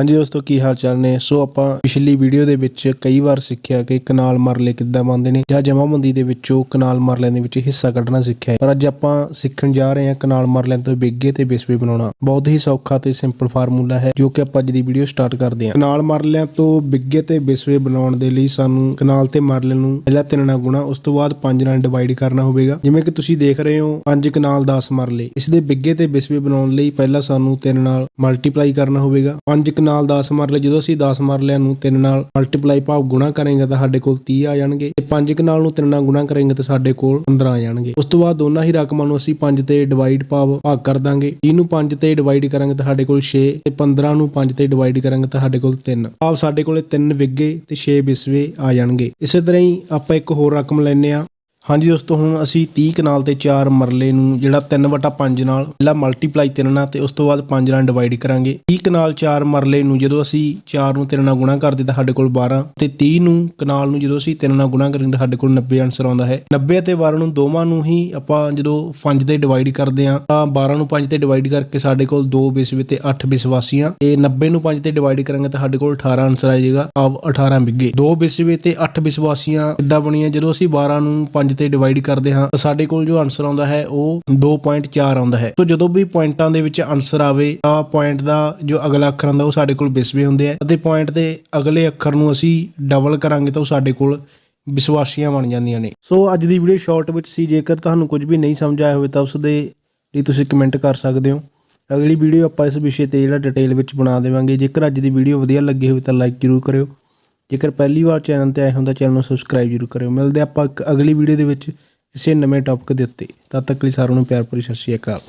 ਹਾਂਜੀ ਦੋਸਤੋ, ਕੀ ਹਾਲ ਚਾਲ ਨੇ? ਸੋ ਆਪਾਂ ਪਿਛਲੀ ਵੀਡੀਓ ਦੇ ਵਿੱਚ ਕਈ ਵਾਰ ਸਿੱਖਿਆ ਕਿ ਕਨਾਲ ਮਰਲੇ ਕਿੱਦਾਂ ਬਣਦੇ ਨੇ ਜਾਂ ਜਮਾਬੰਦੀ ਦੇ ਵਿੱਚੋਂ ਕਨਾਲ ਮਰਲਿਆਂ ਦੇ ਵਿੱਚ ਹਿੱਸਾ ਕੱਢਣਾ ਸਿੱਖਿਆ ਪਰ ਅੱਜ ਆਪਾਂ ਸਿੱਖਣ ਜਾ ਰਹੇ ਹਾਂ ਕਨਾਲ ਮਰਲਿਆਂ ਤੋਂ ਬਿੱਗੇ ਤੇ ਬਿਸਵੇ ਬਣਾਉਣਾ। ਬਹੁਤ ਹੀ ਸੌਖਾ ਤੇ ਸਿੰਪਲ ਫਾਰਮੂਲਾ ਹੈ ਜੋ ਕਿ ਆਪਾਂ ਅੱਜ ਦੀ ਵੀਡੀਓ ਸਟਾਰਟ ਕਰਦੇ ਹਾਂ। ਕਨਾਲ ਮਰਲਿਆਂ ਤੋਂ ਬਿੱਗੇ ਤੇ ਬਿਸਵੇ ਬਣਾਉਣ ਦੇ ਲਈ ਸਾਨੂੰ ਕਨਾਲ ਤੇ ਮਰਲੇ ਨੂੰ ਪਹਿਲਾਂ ਤਿੰਨ ਨਾਲ ਗੁਣਾ, ਉਸ ਤੋਂ ਬਾਅਦ ਪੰਜ ਨਾਲ ਡਿਵਾਈਡ ਕਰਨਾ ਹੋਵੇਗਾ। ਜਿਵੇਂ ਕਿ ਤੁਸੀਂ ਦੇਖ ਰਹੇ ਹੋ, ਪੰਜ ਕਨਾਲ 10 ਮਰਲੇ। ਇਸ ਦੇ ਬਿੱਗੇ ਤੇ ਬਿਸਵੇ ਬਣਾਉਣ ਲਈ ਪਹਿਲਾਂ ਸਾਨੂੰ ਤਿੰਨ ਨਾਲ ਮਲਟੀਪਲਾਈ ਕਰਨਾ ਹੋਵੇਗਾ। ਪੰਜ ਨਾਲ 10 ਮਾਰ ਲਿਆ, ਜਦੋਂ ਅਸੀਂ 10 ਮਾਰ ਲਿਆ ਨੂੰ 3 ਨਾਲ ਮਲਟੀਪਲਾਈ ਭਾਵ ਗੁਣਾ ਕਰਾਂਗੇ ਤਾਂ ਸਾਡੇ ਕੋਲ 30 ਆ ਜਾਣਗੇ। ਤੇ 5 ਨਾਲ ਨੂੰ 3 ਨਾਲ ਗੁਣਾ ਕਰਾਂਗੇ ਤਾਂ ਸਾਡੇ ਕੋਲ 15 ਆ ਜਾਣਗੇ। ਉਸ ਤੋਂ ਬਾਅਦ ਦੋਨਾਂ ਹੀ ਰਕਮਾਂ ਨੂੰ ਅਸੀਂ 5 ਤੇ ਡਿਵਾਈਡ ਭਾਵ ਭਾਗ ਕਰ ਦਾਂਗੇ। ਇਹਨੂੰ 5 ਤੇ ਡਿਵਾਈਡ ਕਰਾਂਗੇ ਤਾਂ ਸਾਡੇ ਕੋਲ 6 ਤੇ 15 ਨੂੰ 5 ਤੇ ਡਿਵਾਈਡ ਕਰਾਂਗੇ ਤਾਂ ਸਾਡੇ ਕੋਲ 3 ਭਾਵ ਸਾਡੇ ਕੋਲੇ 3 ਵਿੱਗੇ ਤੇ 6 ਬਿਸਵੇ ਆ ਜਾਣਗੇ। ਇਸੇ ਤਰ੍ਹਾਂ ਹੀ ਆਪਾਂ ਇੱਕ ਹੋਰ ਰਕਮ ਲੈਨੇ ਆ ਹਾਂਜੀ ਦੋਸਤੋ, ਹੁਣ ਅਸੀਂ 30 ਕਨਾਲ ਤੇ 4 ਮਰਲੇ ਨੂੰ ਜਿਹੜਾ 3/5 ਨਾਲ, ਪਹਿਲਾਂ ਮਲਟੀਪਲਾਈ 3 ਨਾਲ ਤੇ ਉਸ ਤੋਂ ਬਾਅਦ 5 ਨਾਲ ਡਿਵਾਈਡ ਕਰਾਂਗੇ। 30 ਕਨਾਲ 4 ਮਰਲੇ ਨੂੰ ਜਦੋਂ ਅਸੀਂ 4 ਨੂੰ 3 ਨਾਲ ਗੁਣਾ ਕਰਦੇ ਤਾਂ ਸਾਡੇ ਕੋਲ 12 ਤੇ 30 ਨੂੰ ਕਨਾਲ ਨੂੰ ਜਦੋਂ ਅਸੀਂ 3 ਨਾਲ ਗੁਣਾ ਕਰਾਂਗੇ ਤਾਂ ਸਾਡੇ ਕੋਲ 90 ਆਨਸਰ ਆਉਂਦਾ ਹੈ। 90 ਅਤੇ 12 ਨੂੰ ਦੋਵਾਂ ਨੂੰ ਹੀ ਆਪਾਂ ਜਦੋਂ 5 ਤੇ ਡਿਵਾਈਡ ਕਰਦੇ ਹਾਂ ਤਾਂ 12 ਨੂੰ 5 ਤੇ ਡਿਵਾਈਡ ਕਰਕੇ ਸਾਡੇ ਕੋਲ 2 ਬਿਸਵੇ ਤੇ 8 ਬਿਸਵਾਸੀਆਂ ਤੇ 90 ਨੂੰ 5 ਤੇ ਡਿਵਾਈਡ ਕਰਾਂਗੇ ਤਾਂ ਸਾਡੇ ਕੋਲ 18 ਆਨਸਰ ਆ ਜਾਏਗਾ। ਆਵ 18 ਬਿੱਗੇ 2 ਬਿਸਵੇ ਤੇ 8 ਬਿਸਵਾਸੀਆਂ ਕਿੱਦਾਂ ਬਣੀਆਂ? ਜਦੋਂ ਅਸੀਂ 12 ਨੂੰ 5 ਤੇ ਡਿਵਾਈਡ ਕਰਦੇ ਹਾਂ, ਤਾਂ ਸਾਡੇ ਕੋਲ ਜੋ ਆਨਸਰ ਆਉਂਦਾ ਹੈ, ਉਹ 2.4 ਆਉਂਦਾ ਹੈ। ਸੋ ਜਦੋਂ ਵੀ ਪੁਆਇੰਟਾਂ ਦੇ ਵਿੱਚ ਆਨਸਰ ਆਵੇ, ਤਾਂ ਪੁਆਇੰਟ ਦਾ ਜੋ ਅਗਲਾ ਅੱਖਰ ਹੁੰਦਾ ਉਹ ਸਾਡੇ ਕੋਲ ਬਿਸਵੇ ਹੁੰਦੇ ਆ ਅਤੇ ਪੁਆਇੰਟ ਦੇ ਅਗਲੇ ਅੱਖਰ ਨੂੰ ਅਸੀਂ ਡਬਲ ਕਰਾਂਗੇ, ਤਾਂ ਉਹ ਸਾਡੇ ਕੋਲ ਵਿਸ਼ਵਾਸੀਆਂ ਬਣ ਜਾਂਦੀਆਂ ਨੇ। ਸੋ ਅੱਜ ਦੀ ਵੀਡੀਓ ਸ਼ਾਰਟ ਵਿੱਚ ਸੀ, ਜੇਕਰ ਤੁਹਾਨੂੰ ਕੁਝ ਵੀ ਨਹੀਂ ਸਮਝ ਆਇਆ ਹੋਵੇ, ਤਾਂ ਉਸ ਦੇ ਲਈ ਤੁਸੀਂ ਕਮੈਂਟ ਕਰ ਸਕਦੇ ਹੋ। ਅਗਲੀ ਵੀਡੀਓ ਆਪਾਂ ਇਸ ਵਿਸ਼ੇ ਤੇ ਜਿਹੜਾ ਡਿਟੇਲ ਵਿੱਚ ਬਣਾ ਦੇਵਾਂਗੇ। ਜੇਕਰ ਅੱਜ ਦੀ ਵੀਡੀਓ ਵਧੀਆ ਲੱਗੀ ਹੋਵੇ, ਤਾਂ ਲਾਈਕ ਜ਼ਰੂਰ ਕਰਿਓ। ਜੇਕਰ ਪਹਿਲੀ ਵਾਰ ਚੈਨਲ ਤੇ ਆਏ ਹੋ ਤਾਂ ਚੈਨਲ ਨੂੰ ਸਬਸਕ੍ਰਾਈਬ ਜ਼ਰੂਰ ਕਰਿਓ। ਮਿਲਦੇ ਆਪਾਂ ਇੱਕ ਅਗਲੀ ਵੀਡੀਓ ਦੇ ਵਿੱਚ ਕਿਸੇ ਨਵੇਂ ਟੌਪਿਕ ਦੇ ਉੱਤੇ। ਤਦ ਤੱਕ ਲਈ ਸਾਰਿਆਂ ਨੂੰ ਪਿਆਰ ਭਰੀ ਸਤਿ ਸ਼੍ਰੀ ਅਕਾਲ।